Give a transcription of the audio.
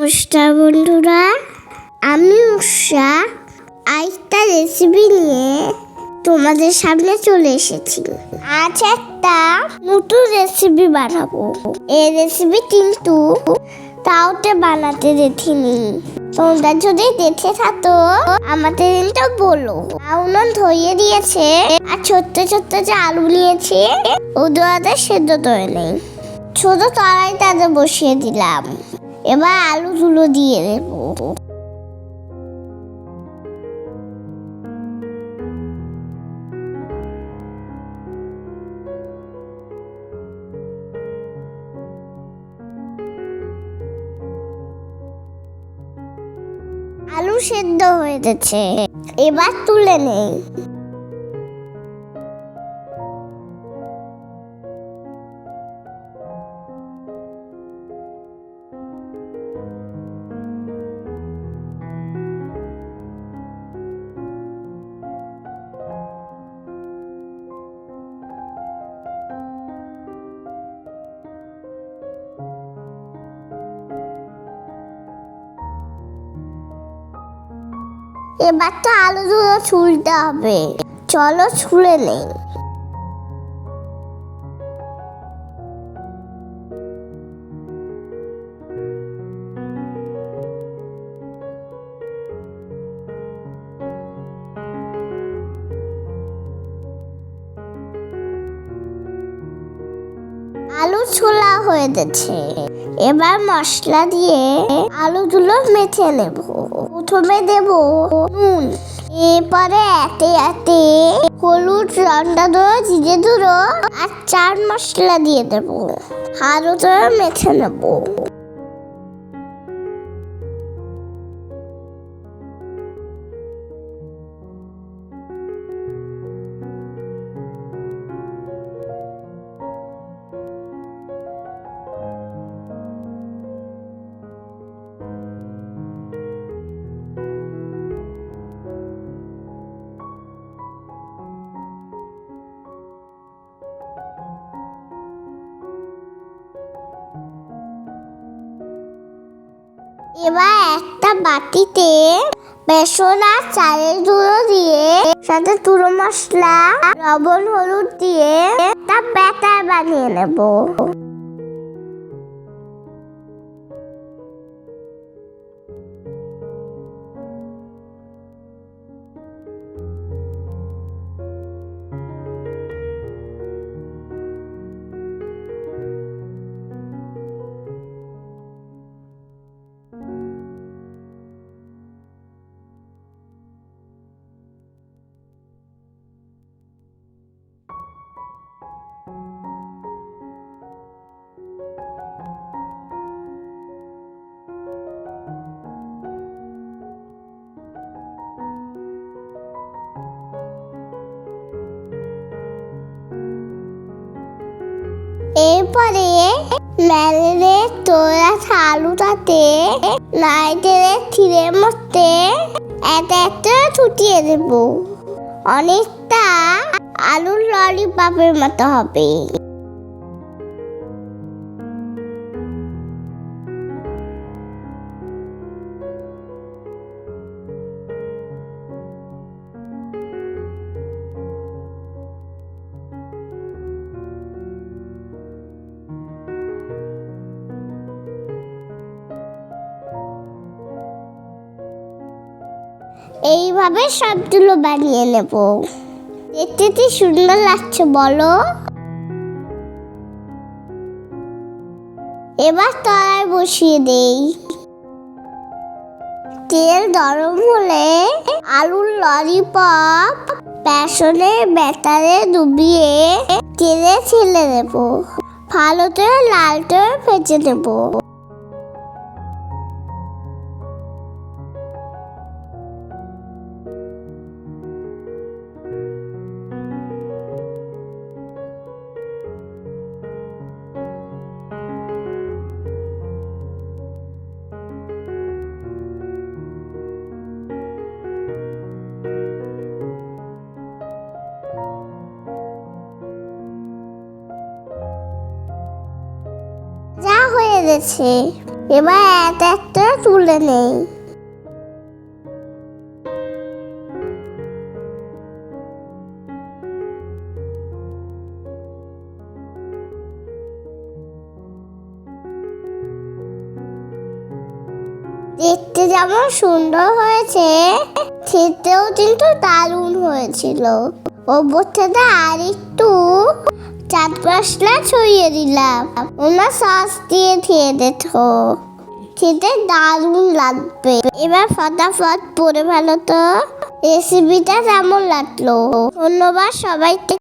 নমস্কার বন্ধুরা, আমি উষা। আরেকটা রেসিপি নিয়ে তোমাদের সামনে চলে এসেছি। আজ একটা নতুন রেসিপি বানাবো। এই রেসিপি কিন্তু তাওতে বানাতে দেখিনি। তোমরা যদি দেখে থাকো, আমাদের কিন্তু বলো। উনুন ধরিয়ে দিয়েছে, আর ছোট্ট ছোট্ট যে আলু নিয়েছি ওদের সেদ্ধ করে নেই। ছোট তলায় তাদের বসিয়ে দিলাম। এবার আলুগুলো দিয়ে দেবো। আলু সেদ্ধ হয়ে গেছে। এবার তুলে নেই। এবার তো আলুগুলো ছুলতে হবে। চলো ছুলে নেই। আলু ছোলা হয়ে গেছে। এবার মশলা দিয়ে আলুগুলো মেখে নেব। প্রথমে দেব নুন। এরপরে এতে এতে হলুদ, লঙ্কা ধরো জিরে, ধরো আর চার মশলা দিয়ে দেব। আলু ধরে মেখে নেব। এবার একটা বাটিতে বেসন আর চালের গুঁড়ো দিয়ে, সাথে তুলো মশলা, লবণ, হলুদ দিয়ে তা ব্যাটার বানিয়ে নেব। এরপরে ম্যালেরে তোরা আলুটাতে নাইটের থিরে মধ্যে একটা একটা ছুটিয়ে দেব। অনেকটা আলুর ললিপপের মতো হবে। এইভাবে সবগুলো বানিয়ে নেব। দেখতে কি সুন্দর লাগছে বলো? এবার তলায় বসিয়ে দেই। তেল গরম হলে আলুর ললিপপ বেসনের ব্যাটারে ডুবিয়ে তেলে ছেলে দেব ভালো করে লাল ভেজে নেব। গেছে এবার এক একটা তুলে নেই। দেখতে যেমন সুন্দর হয়েছে, খেতেও কিন্তু দারুণ হয়েছিল। ওপর থেকে আর একটু চাট মশলা ছড়িয়ে দিলাম। ওনার সস দিয়ে খেয়ে দেখো। খেতে দারুণ লাগবে। এবার ফটাফট পরে ভালো তো। রেসিপিটা কেমন লাগল? ধন্যবাদ সবাইকে।